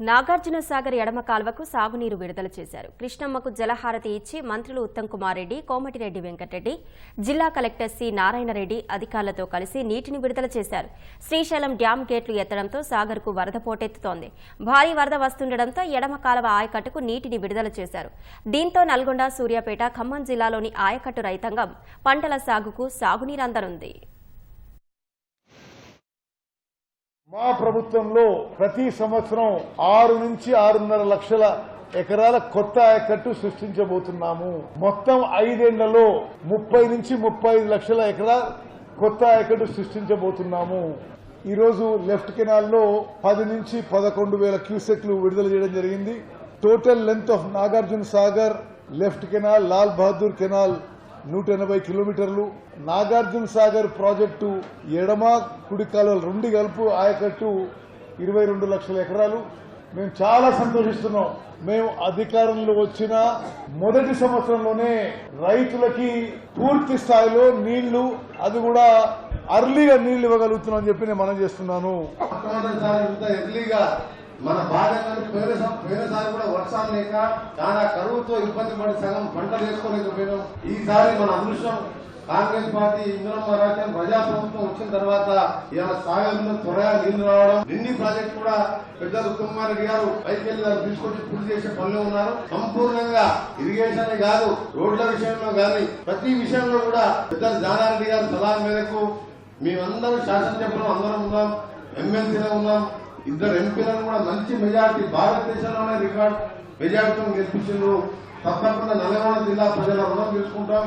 నాగార్జున సాగర్ ఎడమ కాల్వకు సాగునీరు విడుదల చేశారు. కృష్ణమ్మకు జలహారతి ఇచ్చి మంత్రులు ఉత్తమ్ కుమార్ రెడ్డి కోమటిరెడ్డి వెంకటరెడ్డి జిల్లా కలెక్టర్ సి నారాయణరెడ్డి అధికారులతో కలిసి నీటిని విడుదల చేశారు. శ్రీశైలం డ్యాం గేట్లు ఎత్తడంతో సాగర్కు వరద పోటెత్తుతోంది. భారీ వరద వస్తుండటంతో ఎడమ కాలువ ఆయకట్టుకు నీటిని విడుదల చేశారు. దీంతో నల్గొండ సూర్యాపేట ఖమ్మం జిల్లాలోని ఆయకట్టు రైతాంగం పంటల సాగుకు సాగునీరు అందనుంది మా ప్రభుత్వంలో ప్రతి సంవత్సరం ఆరు నుంచి ఆరున్నర లక్షల ఎకరాల కొత్త ఆయకట్టు సృష్టించబోతున్నాము. మొత్తం ఐదేళ్ళలో ముప్పై నుంచి ముప్పై ఐదు లక్షల ఎకరాల కొత్త ఆయకట్టు సృష్టించబోతున్నాము. ఈరోజు లెఫ్ట్ కెనాల్లో పది నుంచి పదకొండు వేల క్యూసెక్లు విడుదల చేయడం జరిగింది. Total length of Nagarjuna Sagar left canal Lal Bahadur canal నూట ఎనభై కిలోమీటర్లు నాగార్జున సాగర్ ప్రాజెక్టు ఎడమ కుడి కాలువలు రెండు కలుపు ఆయకట్టు ఇరవై రెండు లక్షల ఎకరాలు. మేము చాలా సంతోషిస్తున్నాం. మేము అధికారంలో వచ్చిన మొదటి సంవత్సరంలోనే రైతులకి పూర్తి స్థాయిలో నీళ్ళు అది కూడా అర్లీగా నీళ్ళు ఇవ్వగలుగుతున్నాం అని చెప్పి నేను మనం చేస్తున్నాను. ఎర్లీగా మన బాధ్యతలు పోయిన పోయినసారి కూడా వర్షాలు లేక చాలా కరువుతో ఇబ్బంది పడి సగం పంటలు వేసుకోలేకపోయినాం. ఈసారి మన అదృష్టం కాంగ్రెస్ పార్టీ ఇంద్రమ్మ రాజ్యం ప్రజాప్రభుత్వం వచ్చిన తర్వాత ఇలా సాగర్లో త్వరగా నీళ్ళు రావడం నిన్ని ప్రాజెక్ట్ కూడా పెద్ద కుమార్ గారు పైకెళ్ళి దాన్ని తీసుకొచ్చి పూర్తి చేసే పనులు ఉన్నారు. సంపూర్ణంగా ఇరిగేషన్ కాదు రోడ్ల విషయంలో కానీ ప్రతి విషయంలో కూడా పెద్ద జానారెడ్డి గారి సలహా మేరకు మేమందరూ శాసనసభలో అందరం ఉన్నాం ఎమ్మెల్సీలో ఉన్నాం. ఇద్దరు ఎంపీలను కూడా మంచి మెజార్టీ భారతదేశంలోనే రికార్డ్ మెజార్టీతో గెలిపించారు తప్పకుండా నల్గొండ జిల్లా ప్రజల రుణం తీసుకుంటాం.